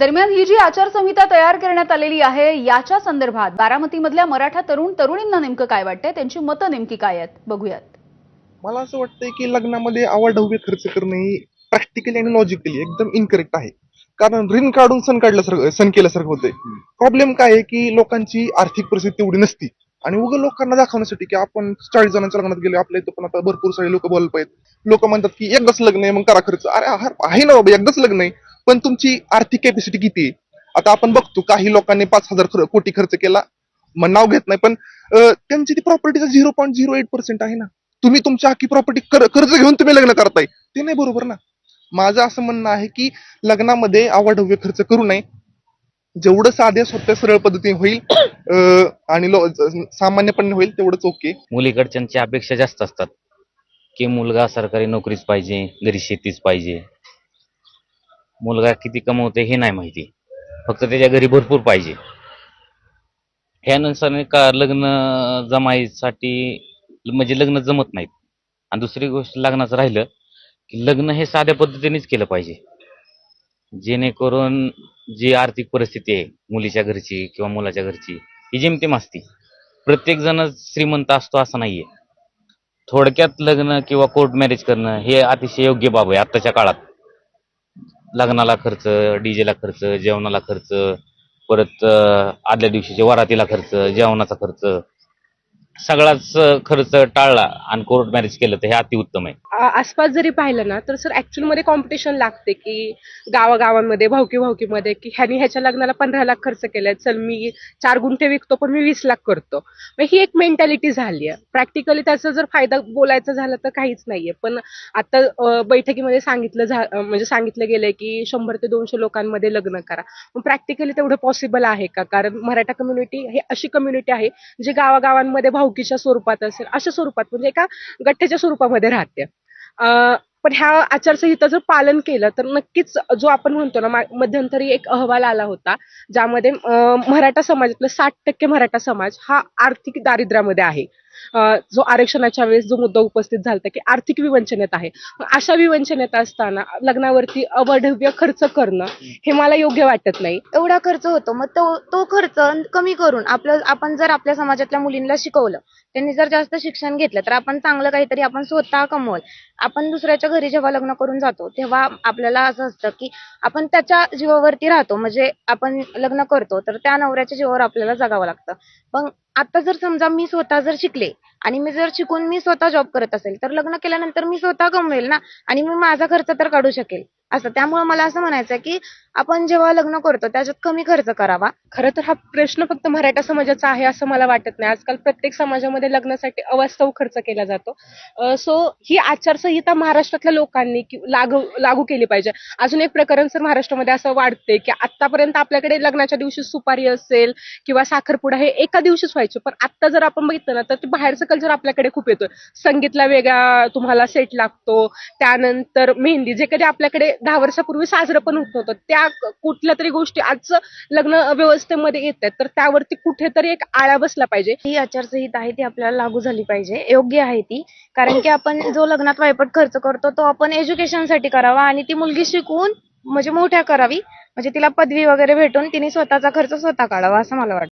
दरम्यान ही जी आचारसंहिता तयार करण्यात आलेली आहे याच्या संदर्भात बारामतीमधल्या मराठा तरुण तरुणींना नेमकं काय वाटतंय? त्यांची मतं नेमकी काय आहेत? बघूयात. मला असं वाटतंय की लग्नामध्ये आवाढव्य खर्च करणे ही प्रॅक्टिकली आणि लॉजिकली एकदम इनकरेक्ट आहे. कारण ऋण काढून सण काढल्यासारखं सण केल्यासारखं होतंय. प्रॉब्लेम काय आहे की लोकांची आर्थिक परिस्थिती एवढी नसती. आणि उग लोकांना दाखवण्यासाठी की आपण चाळीस जणांच्या लग्नात गेले आपल्या इथं पण आता भरपूर सारे लोक बोलत आहेत लोक म्हणतात की एकदाच लग्न आहे मग करा खर्च. अरे आहे ना बाबा एकदाच लग्न आहे. पण तुमची आर्थिक कॅपॅसिटी किती आहे? आता आपण बघतो काही लोकांनी पाच हजार कोटी खर्च केला. मग नाव घेत नाही पण त्यांची ती प्रॉपर्टीचा zero point zero eight percent आहे ना. तुम्ही तुमच्या अख्खी प्रॉपर्टी कर्ज घेऊन तुम्ही लग्न करताय. ते नाही बरोबर ना. माझं असं म्हणणं आहे की लग्नामध्ये आवाढव्य खर्च करू नये. जेवढं साध्या सोप्या सरळ पद्धतीने होईल आणि सामान्यपणे होईल तेवढंच ओके मुलीकडच्यांची अपेक्षा जास्त असतात. की मुलगा सरकारी नोकरीच पाहिजे घरी शेतीच पाहिजे. मुलगा किती कमवते हे नाही माहिती. फक्त त्याच्या घरी भरपूर पाहिजे. ह्यानुसार का लग्न जमाईसाठी म्हणजे लग्न जमत नाहीत. आणि दुसरी गोष्ट लग्नाचं राहिलं की लग्न हे साध्या पद्धतीनेच केलं पाहिजे. जेणेकरून जी आर्थिक परिस्थिती आहे मुलीच्या घरची किंवा मुलाच्या घरची ही जेमतेम असती. प्रत्येक जण श्रीमंत असतो असं नाहीये. थोडक्यात लग्न किंवा कोर्ट मॅरेज करणं हे अतिशय योग्य बाब आहे आत्ताच्या काळात. लग्नाला खर्च डीजेला खर्च जेवणाला खर्च परत आदल्या दिवशीच्या वरातीला खर्च जेवणाचा खर्च सगळाच खर्च टाळला आणि कोर्ट मॅरेज केलं तर हे अतिउत्तम आहे. आसपास जरी पाहिलं ना तर सर ऍक्च्युअलमध्ये कॉम्पिटिशन लागते की गावागावांमध्ये भावकी भावकीमध्ये की ह्यानी ह्याच्या लग्नाला पंधरा लाख खर्च केलाय चल मी चार गुंठे विकतो पण मी वीस लाख करतो. मग ही एक मेंटॅलिटी झाली आहे. प्रॅक्टिकली त्याचा जर फायदा बोलायचा झाला तर काहीच नाहीये. पण आता बैठकीमध्ये सांगितलं म्हणजे सांगितलं गेलंय की शंभर ते दोनशे लोकांमध्ये लग्न करा. पण प्रॅक्टिकली तेवढं पॉसिबल आहे का? कारण मराठा कम्युनिटी हे अशी कम्युनिटी आहे जी गावागावांमध्ये चौकीच्या स्वरूपात असेल अशा स्वरूपात म्हणजे एका गठ्ठ्याच्या स्वरूपामध्ये राहते. अं, पण ह्या आचारसंहिता जर पालन केलं तर नक्कीच जो आपण म्हणतो ना मध्यंतरी एक अहवाल आला होता ज्यामध्ये मराठा समाजातलं साठ टक्के मराठा समाज हा आर्थिक दारिद्र्यामध्ये आहे. जो आरक्षणाच्या वेळेस जो मुद्दा उपस्थित झाला की आर्थिक विवंचनेत आहे. अशा विवंचनेत असताना लग्नावरती अवढव्य खर्च करणं हे मला योग्य वाटत नाही. एवढा खर्च होतो. मग तो तो खर्च कमी करून आपलं आपण जर आपल्या समाजातल्या मुलींना शिकवलं त्यांनी जर जास्त शिक्षण घेतलं तर आपण चांगलं काहीतरी आपण स्वतः कमवल. आपण दुसऱ्याच्या घरी जेव्हा लग्न करून जातो तेव्हा आपल्याला असं असतं की आपण त्याच्या जीवावरती राहतो. म्हणजे आपण लग्न करतो तर त्या नवऱ्याच्या जीवावर आपल्याला जगावं लागतं. पण आता जर समजा मी स्वतः जर शिकले आणि मी जर शिकून मी स्वतः जॉब करत असेल तर लग्न केल्यानंतर मी स्वतः कमवेल ना? आणि मी माझा खर्च तर काढू शकेल. असं. त्यामुळे मला असं म्हणायचं आहे की आपण जेव्हा लग्न करतो त्याच्यात कमी खर्च करावा. खरं तर हा प्रश्न फक्त मराठा समाजाचा आहे असं मला वाटत नाही. आजकाल प्रत्येक समाजामध्ये लग्नासाठी अवास्तव खर्च केला जातो. सो ही आचारसंहिता महाराष्ट्रातल्या लोकांनी कि- लागू लागू केली पाहिजे. अजून एक प्रकरण सर महाराष्ट्रामध्ये असं वाटते की आतापर्यंत आपल्याकडे लग्नाच्या दिवशी सुपारी असेल किंवा साखरपुडा हे एका दिवशीच व्हायचे. पण आता जर आपण बघितलं ना तर ते बाहेरचं कल्चर आपल्याकडे खूप येतोय. संगीतला वेगळा तुम्हाला सेट लागतो. त्यानंतर मेहंदी जे कधी आपल्याकडे दहा वर्षापूर्वी साजरं पण होत नव्हतं. त्या कुठल्या तरी गोष्टी आज लग्न व्यवस्थेमध्ये येत आहेत. तर त्यावरती कुठेतरी एक आळा बसला पाहिजे. ही आचारसंहिता आहे ती आपल्याला लागू झाली पाहिजे. योग्य आहे ती. कारण की आपण जो लग्नात वायपट खर्च करतो तो आपण एज्युकेशनसाठी करावा आणि ती मुलगी शिकवून म्हणजे मोठ्या करावी. म्हणजे तिला पदवी वगैरे भेटून तिने स्वतःचा खर्च स्वतः काढावा असं मला वाटतं.